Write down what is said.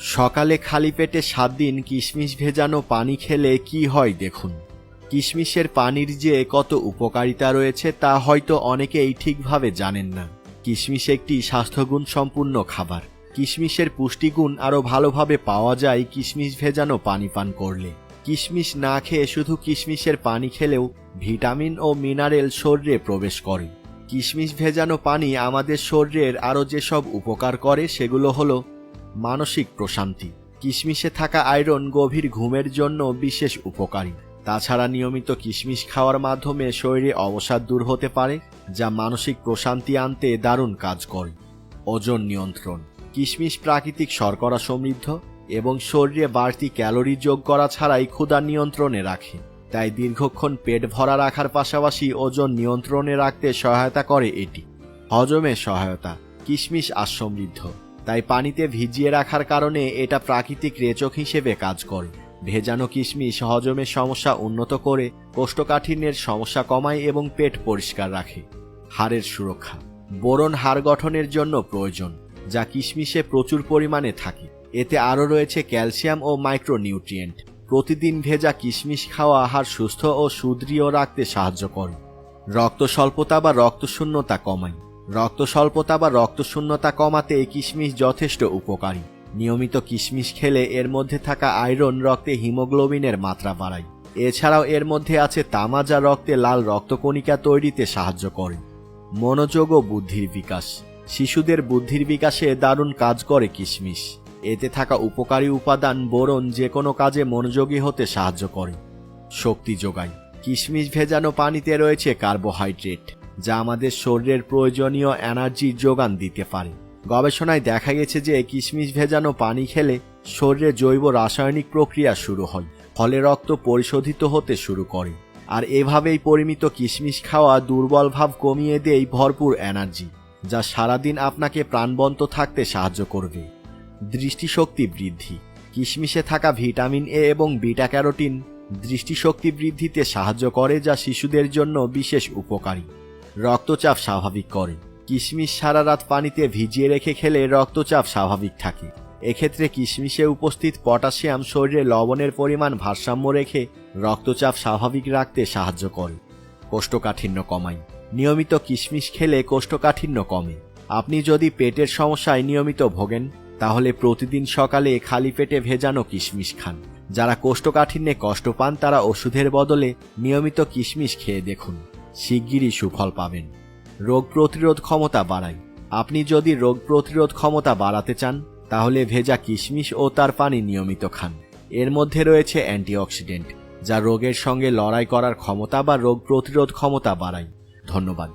সকালে খালি পেটে সাত দিন কিশমিশ ভেজানো পানি খেলে কি হয় দেখুন। কিশমিশের পানির যে কত উপকারিতা রয়েছে তা হয়তো অনেকেই ঠিকভাবে জানেন না। কিশমিশ একটি স্বাস্থ্যগুণ সম্পূর্ণ খাবার। কিশমিশের পুষ্টিগুণ আরও ভালোভাবে পাওয়া যায় কিশমিশ ভেজানো পানি পান করলে। কিশমিশ না খেয়ে শুধু কিশমিশের পানি খেলেও ভিটামিন ও মিনারেল শরীরে প্রবেশ করে। কিশমিশ ভেজানো পানি আমাদের শরীরের আরও যেসব উপকার করে সেগুলো হলো মানসিক প্রশান্তি। কিশমিশে থাকা আয়রন গভীর ঘুমের জন্য বিশেষ উপকারী। তাছাড়া নিয়মিত কিশমিশ খাওয়ার মাধ্যমে শরীরে অবসাদ দূর হতে পারে, যা মানসিক প্রশান্তি আনতে দারুণ কাজ করে। ওজন নিয়ন্ত্রণ। কিশমিশ প্রাকৃতিক শর্করা সমৃদ্ধ এবং শরীরে বাড়তি ক্যালোরি যোগ করা ছাড়াই ক্ষুধা নিয়ন্ত্রণে রাখে। তাই দীর্ঘক্ষণ পেট ভরা রাখার পাশাপাশি ওজন নিয়ন্ত্রণে রাখতে সহায়তা করে এটি। হজমে সহায়তা। কিশমিশ আর সমৃদ্ধ। তাই পানিতে ভিজিয়ে রাখার কারণে এটা প্রাকৃতিক রেচক হিসেবে কাজ করে। ভেজানো কিশমিশ হজমের সমস্যা উন্নত করে, কোষ্ঠকাঠিন্যের সমস্যা কমায় এবং পেট পরিষ্কার রাখে। হাড়ের সুরক্ষা। বোরন হাড় গঠনের জন্য প্রয়োজন, যা কিশমিশে প্রচুর পরিমাণে থাকে। এতে আরও রয়েছে ক্যালসিয়াম ও মাইক্রোনিউট্রিয়েন্ট। প্রতিদিন ভেজা কিশমিশ খাওয়া আহার সুস্থ ও সুদৃঢ় রাখতে সাহায্য করে। রক্ত স্বল্পতা বা রক্তশূন্যতা কমায়। রক্ত স্বল্পতা বা রক্তশূন্যতা কমাতে এই কিশমিশ যথেষ্ট উপকারী। নিয়মিত কিশমিশ খেলে এর মধ্যে থাকা আয়রন রক্তে হিমোগ্লোবিনের মাত্রা বাড়ায়। এছাড়াও এর মধ্যে আছে তামা যা রক্তে লাল রক্তকণিকা তৈরিতে সাহায্য করে। মনোযোগ ও বুদ্ধির বিকাশ। শিশুদের বুদ্ধির বিকাশে দারুণ কাজ করে কিশমিশ। এতে থাকা উপকারী উপাদান বোরন যে কোনো কাজে মনোযোগী হতে সাহায্য করে। শক্তি যোগায়। কিশমিশ ভেজানো পানিতে রয়েছে কার্বোহাইড্রেট। যা আমাদের শরীরের প্রয়োজনীয় এনার্জির যোগান দিতে পারে। গবেষণায় দেখা গেছে যে কিশমিশ ভেজানো পানি খেলে শরীরে জৈব রাসায়নিক প্রক্রিয়া শুরু হয়, ফলে রক্ত পরিশোধিত হতে শুরু করে। আর এভাবেই পরিমিত কিশমিশ খাওয়া দুর্বল ভাব কমিয়ে দেয় ভরপুর এনার্জি, যা সারাদিন আপনাকে প্রাণবন্ত থাকতে সাহায্য করবে। দৃষ্টিশক্তি বৃদ্ধি। কিশমিশে থাকা ভিটামিন এ এবং বিটা ক্যারোটিন দৃষ্টিশক্তি বৃদ্ধিতে সাহায্য করে যা শিশুদের জন্য বিশেষ উপকারী। রক্তচাপ স্বাভাবিক করে। কিশমিশ সারা রাত পানিতে ভিজিয়ে রেখে খেলে রক্তচাপ স্বাভাবিক থাকে। এক্ষেত্রে কিশমিশে উপস্থিত পটাশিয়াম শরীরে লবণের পরিমাণ ভারসাম্য রেখে রক্তচাপ স্বাভাবিক রাখতে সাহায্য করে। কোষ্ঠকাঠিন্য কমায়। নিয়মিত কিশমিশ খেলে কোষ্ঠকাঠিন্য কমে। আপনি যদি পেটের সমস্যায় নিয়মিত ভোগেন, তাহলে প্রতিদিন সকালে খালি পেটে ভেজানো কিশমিশ খান। যারা কোষ্ঠকাঠিন্যে কষ্ট পান, তারা ওষুধের বদলে নিয়মিত কিশমিশ খেয়ে দেখুন। শিগগিরই সুফল পাবেন। রোগ প্রতিরোধ ক্ষমতা বাড়ায় আপনি যদি রোগ প্রতিরোধ ক্ষমতা বাড়াতে চান, তাহলে ভেজা কিশমিশ ও তার পানি নিয়মিত খান। এর মধ্যে রয়েছে অ্যান্টিঅক্সিডেন্ট, যা রোগের সঙ্গে লড়াই করার ক্ষমতা বা রোগ প্রতিরোধ ক্ষমতা বাড়ায়। ধন্যবাদ।